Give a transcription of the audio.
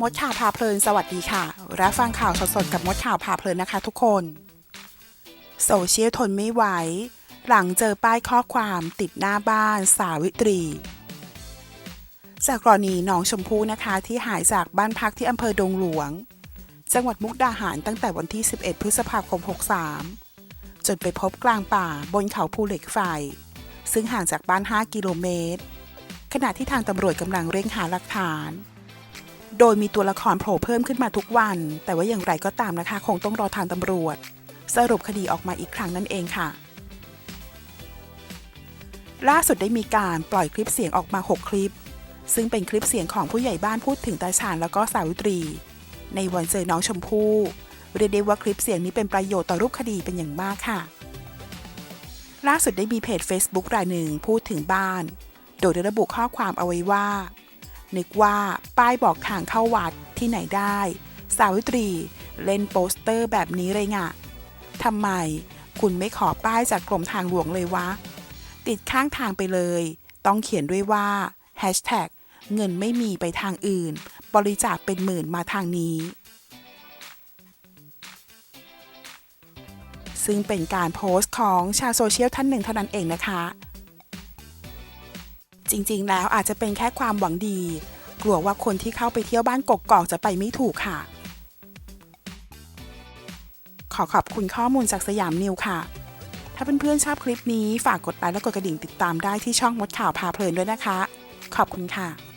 มดข่าวพาเพลิน สวัสดีค่ะ รับฟังข่าวสดๆกับมดข่าวพาเพลินนะคะทุกคน โซเชียลทนไม่ไหว หลังเจอป้ายข้อความติดหน้าบ้านสาวิตรี จากกรณีน้องชมพู่นะคะที่หายจากบ้านพักที่อำเภอดงหลวง จังหวัดมุกดาหารตั้งแต่วันที่ 11 พฤษภาคม 63 จนไปพบกลางป่าบนเขาภูเหล็กไฟ ซึ่งห่างจากบ้าน 5 กิโลเมตรขณะที่ทางตำรวจกำลังเร่งหาหลักฐาน โดยมีตัวละครโผล่เพิ่มขึ้นมาทุกวัน แต่ว่าอย่างไรก็ตามนะคะ คงต้องรอทางตำรวจ สรุปคดีออกมาอีกครั้งนั่นเองค่ะ ล่าสุดได้มีการปล่อยคลิปเสียงออกมา 6 คลิป ซึ่งเป็นคลิปเสียงของผู้ใหญ่บ้านพูดถึงตาชาญแล้วก็สาวิตรี ในวันเจอน้องชมพู่เรียกได้ว่าคลิปเสียงนี้เป็นประโยชน์ต่อรูปคดีเป็นอย่างมากค่ะ ล่าสุดได้มีเพจ Facebook รายหนึ่งพูดถึงบ้าน โดยได้ระบุข้อความเอาไว้ว่า นึกว่าป้ายบอกทางเข้าวัดที่ไหนได้ สาวิตรีเล่นโปสเตอร์แบบนี้เลยไงทำไมคุณไม่ขอป้ายจากกรมทางหลวงเลยวะ ติดข้างทางไปเลย ต้องเขียนด้วยว่า Hashtag เงินไม่มีไปทางอื่น บริจาคเป็นหมื่นมาทางนี้ ซึ่งเป็นการโพสต์ของชาวโซเชียลท่านหนึ่งเท่านั้นเองนะคะ จริงๆ แล้วอาจจะเป็นแค่ความหวังดี กลัวว่าคนที่เข้าไปเที่ยวบ้านกกอกจะไปไม่ถูกค่ะ ขอขอบคุณข้อมูลจากสยามนิวค่ะ ถ้าเพื่อนๆชอบคลิปนี้ฝากกดไลค์และกดกระดิ่งติดตามได้ที่ช่องมดข่าวพาเพลินด้วยนะคะ ขอบคุณค่ะ